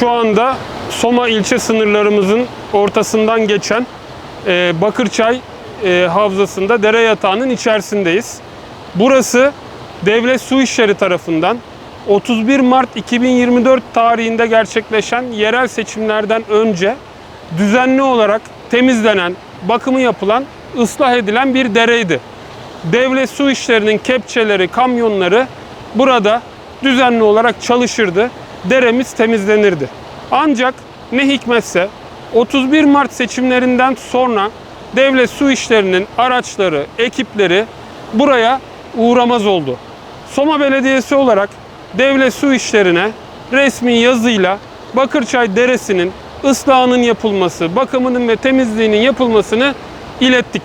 şu anda Soma ilçe sınırlarımızın ortasından geçen e, Bakırçay e, havzasında dere yatağının içerisindeyiz. Burası Devlet Su İşleri tarafından 31 Mart 2024 tarihinde gerçekleşen yerel seçimlerden önce düzenli olarak temizlenen, bakımı yapılan, ıslah edilen bir dereydi. Devlet Su İşleri'nin kepçeleri, kamyonları burada düzenli olarak çalışırdı. Deremiz temizlenirdi. Ancak ne hikmetse 31 Mart seçimlerinden sonra Devlet Su İşleri'nin araçları, ekipleri buraya uğramaz oldu. Soma Belediyesi olarak Devlet Su İşleri'ne resmi yazıyla Bakırçay Deresi'nin ıslahının yapılması, bakımının ve temizliğinin yapılmasını ilettik.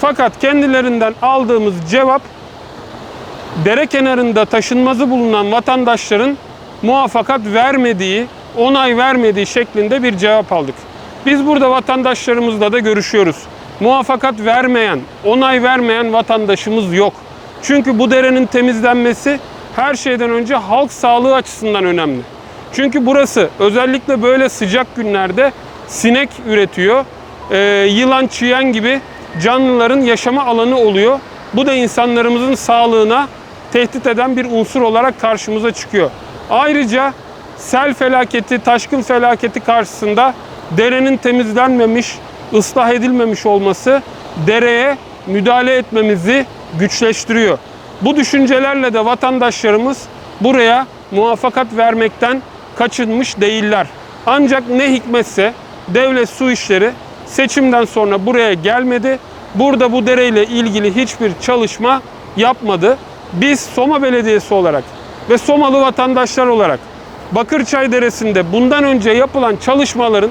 Fakat kendilerinden aldığımız cevap dere kenarında taşınmazı bulunan vatandaşların muvaffakat vermediği, onay vermediği şeklinde bir cevap aldık. Biz burada vatandaşlarımızla da görüşüyoruz. Muvaffakat vermeyen, onay vermeyen vatandaşımız yok. Çünkü bu derenin temizlenmesi her şeyden önce halk sağlığı açısından önemli. Çünkü burası özellikle böyle sıcak günlerde sinek üretiyor. Ee, yılan, çiyen gibi canlıların yaşama alanı oluyor. Bu da insanlarımızın sağlığına tehdit eden bir unsur olarak karşımıza çıkıyor. Ayrıca sel felaketi, taşkın felaketi karşısında derenin temizlenmemiş, ıslah edilmemiş olması dereye müdahale etmemizi güçleştiriyor. Bu düşüncelerle de vatandaşlarımız buraya muvaffakat vermekten kaçınmış değiller. Ancak ne hikmetse devlet su işleri seçimden sonra buraya gelmedi. Burada bu dereyle ilgili hiçbir çalışma yapmadı. Biz Soma Belediyesi olarak ve Somalı vatandaşlar olarak Bakırçay Deresi'nde bundan önce yapılan çalışmaların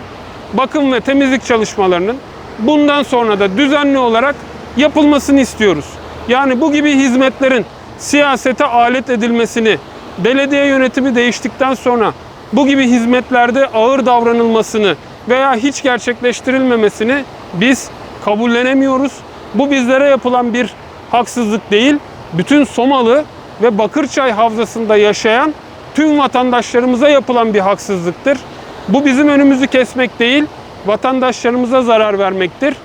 bakım ve temizlik çalışmalarının bundan sonra da düzenli olarak yapılmasını istiyoruz. Yani bu gibi hizmetlerin siyasete alet edilmesini, belediye yönetimi değiştikten sonra bu gibi hizmetlerde ağır davranılmasını veya hiç gerçekleştirilmemesini biz kabullenemiyoruz. Bu bizlere yapılan bir haksızlık değil, bütün Somalı ve Bakırçay Havzası'nda yaşayan tüm vatandaşlarımıza yapılan bir haksızlıktır. Bu bizim önümüzü kesmek değil, vatandaşlarımıza zarar vermektir.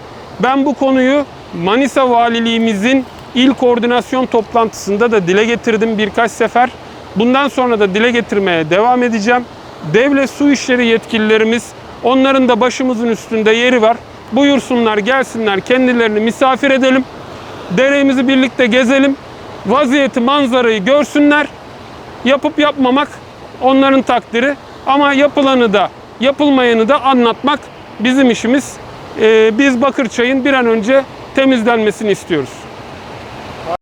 Ben bu konuyu Manisa Valiliğimizin il koordinasyon toplantısında da dile getirdim birkaç sefer. Bundan sonra da dile getirmeye devam edeceğim. Devlet su işleri yetkililerimiz, onların da başımızın üstünde yeri var. Buyursunlar, gelsinler, kendilerini misafir edelim. Deremizi birlikte gezelim. Vaziyeti, manzarayı görsünler. Yapıp yapmamak onların takdiri. Ama yapılanı da, yapılmayanı da anlatmak bizim işimiz. Ee, biz Bakırçay'ın bir an önce temizlenmesini istiyoruz.